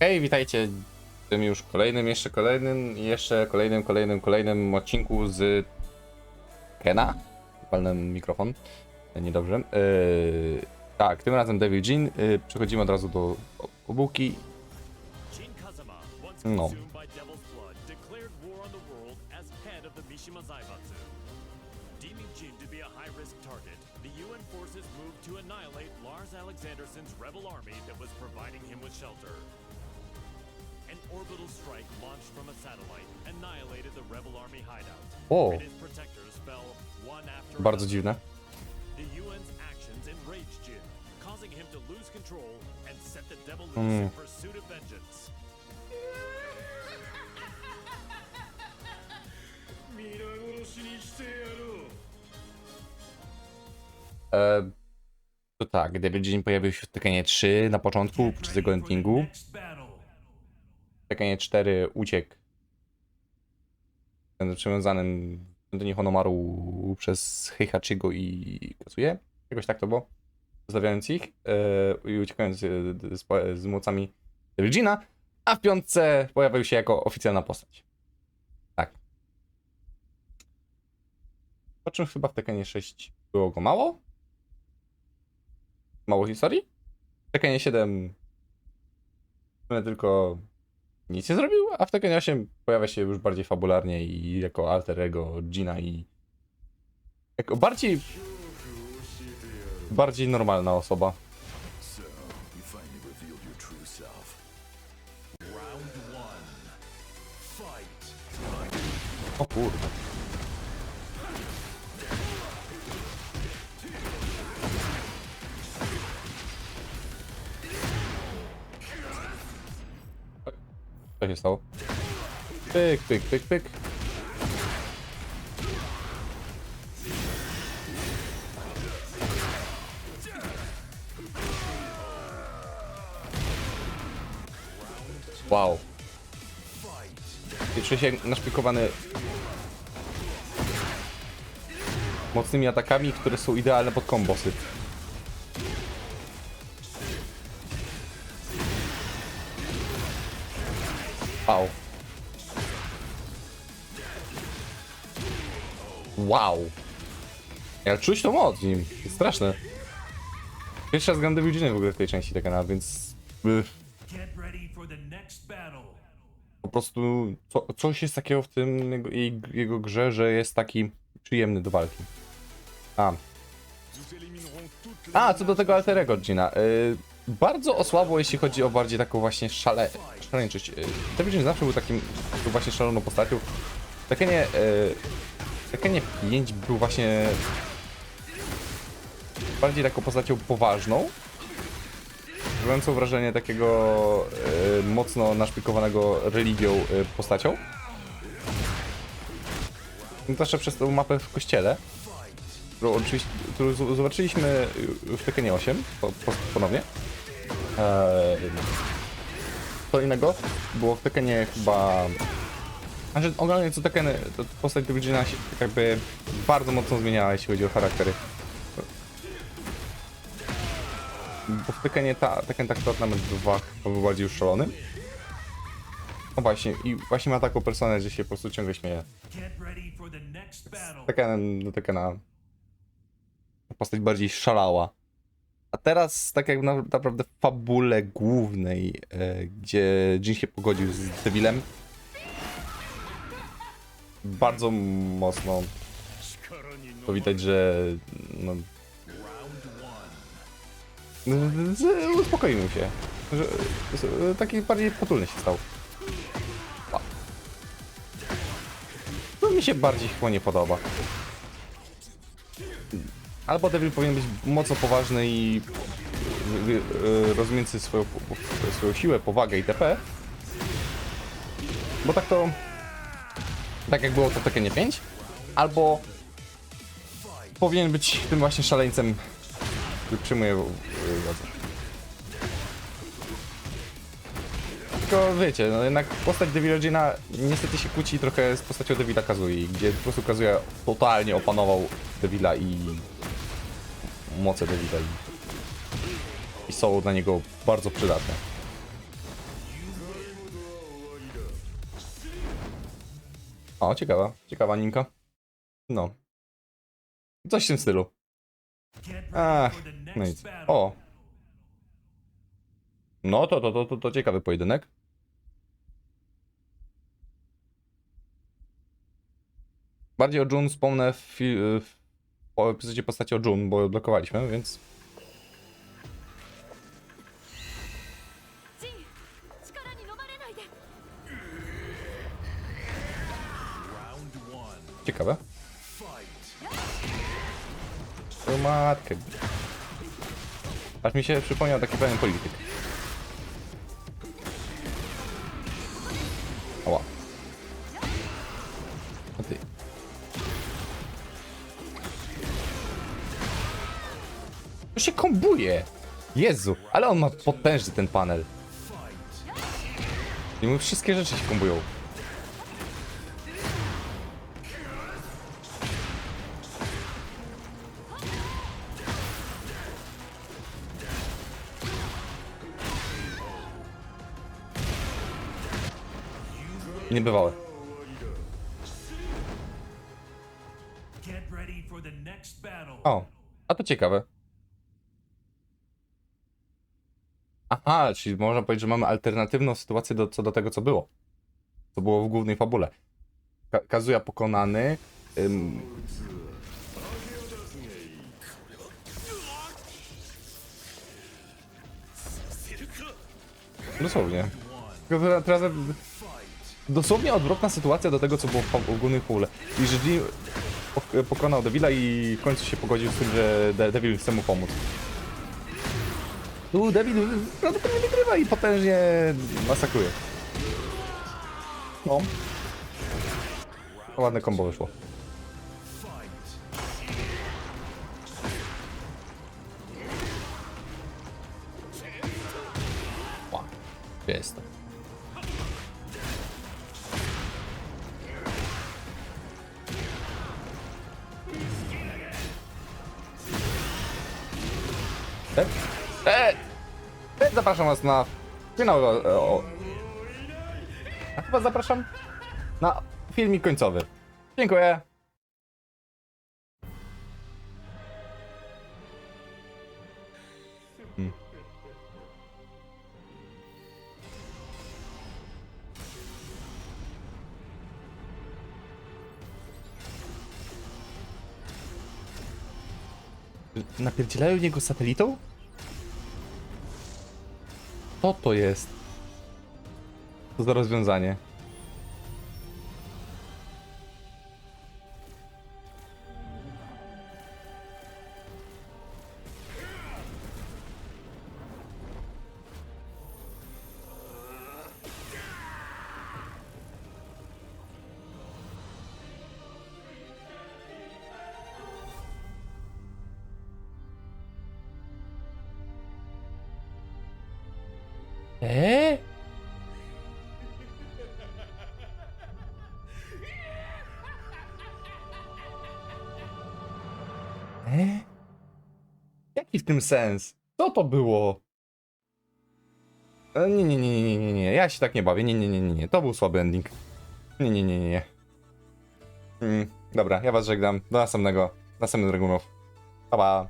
Hej, witajcie w tym już kolejnym, jeszcze kolejnym jeszcze kolejnym, kolejnym, kolejnym odcinku z Kena. Palnę mikrofon. Niedobrze. Yy, tak, tym razem Devil Jean. Yy, przechodzimy od razu do obuki. No. Alexanderson's rebel army that was providing him with shelter. An orbital strike launched from a satellite annihilated the rebel army hideout. O, And his protectors fell one after bardzo another. dziwne. The UN's actions enraged Jin, causing him to lose control and set the devil loose Hmm. in pursuit of vengeance. 皆殺しにしてやろう E, to tak, Devil Jean pojawił się w Tekkenie 3 na początku, podczas tego endingu. Tekkenie 4 uciekł. Będę przywiązanym do Honomaru przez Heihachigo i Kazuye. Jakoś tak to było. Zostawiając ich e, i uciekając e, z, z mocami Devil Jeana, a w piątce pojawił się jako oficjalna postać. Tak. Po czym chyba w Tekkenie 6 było go mało? Mało historii? W Tekkenie 7 tylko nic nie zrobił, a w Tekken 8 pojawia się już bardziej fabularnie i jako alter ego Gina i jako bardziej bardziej normalna osoba. So, you Co się stało? Pyk, pyk, pyk, pyk. Wow. I się naszpikowany mocnymi atakami, które są idealne pod kombosy. Wow. Wow. Ja czuć to moc nim. Jest straszne. Pierwszy raz gram Devil w ogóle w tej części więc... y, ready for the next battle. po prostu co, coś jest takiego w tym jego, jego grze, że jest taki przyjemny do walki. A. A, co do tego alterego Gina. Y, bardzo osłabło, jeśli chodzi o bardziej taką właśnie szale, szaleńczość. Y, Jin zawsze był takim właśnie szaloną postacią. Tekkenie, y, Tekkenie 5 był właśnie bardziej taką postacią poważną, Robiącą wrażenie takiego e, mocno naszpikowanego religią e, postacią. No, Zwłaszcza przez tą mapę w kościele, którą oczywiście którą zobaczyliśmy w Tekkenie 8 po, po, ponownie. Eee, co innego było w Tekkenie chyba... Znaczy ogólnie co Tekken, to postać Devil się tak jakby bardzo mocno zmieniała, jeśli chodzi o charaktery. Bo w Tekkenie ta, Tekken Tag Tournament 2 chyba był bardziej już szalony. No właśnie, i właśnie ma taką personę, że się po prostu ciągle śmieje. Battle. Tekkenem do Tekkena postać bardziej szalała. A teraz, tak jak na, naprawdę w fabule głównej, e, gdzie Jin się pogodził z Devilem, bardzo mocno to widać, że no, uspokoił się. Że, z- taki bardziej potulny się stał. To mi się bardziej chyba nie podoba. Albo Devil powinien być mocno poważny i y, y, y, rozumiejący swoją, swoją siłę, powagę itp. Bo tak to... Tak jak było to w Tekkenie 5. Albo powinien być tym właśnie szaleńcem, który przyjmuje y, władzę. tylko wiecie, no jednak postać Devil niestety się kłóci trochę z postacią Devila Kazui, gdzie po prostu Kazuya totalnie opanował Devila i moce Devila i, i są dla niego bardzo przydatne. O, ciekawa, ciekawa nimka. No. Coś w tym stylu. Ach, no nic. O, no to, to, to, to, to ciekawy pojedynek. Bardziej o Jun wspomnę w, fi- w, po epizodzie postaci o Jun, bo blokowaliśmy, więc... Ciekawe. O matkę. Aż mi się przypomniał taki pewien polityk. Się kombuje! Jezu, ale on ma potężny ten panel. I mu wszystkie rzeczy się kombują. Niebywałe. O, a to ciekawe. Aha, czyli można powiedzieć, że mamy alternatywną sytuację do, co do tego, co było. Co było w głównej fabule. Ka Kazuya pokonany. Ym... Dosłownie. Teraz- dosłownie odwrotna sytuacja do tego, co było w głównej fabule. I że pokonał Devila i w końcu się pogodził z tym, że De Devil chce mu pomóc. Tu Devil prawdopodobnie wygrywa i potężnie masakruje. No. Ładne kombo wyszło. Ła, Gdzie jest to? E? E! E! Zapraszam was na finał. E, o. A chyba zapraszam na filmik końcowy. Dziękuję. Hmm. Napierdzielają niego satelitą? Co to jest? Co za rozwiązanie? Eee? Eee? Jaki w tym sens? Co to było? E, Nie, nie, nie, nie, nie, nie, ja się tak nie bawię, nie, nie, nie, nie, nie, to był słaby ending. Nie, nie, nie, nie, nie. Mm, dobra, ja was żegnam, do następnego, następnych Dragunów. Pa, pa.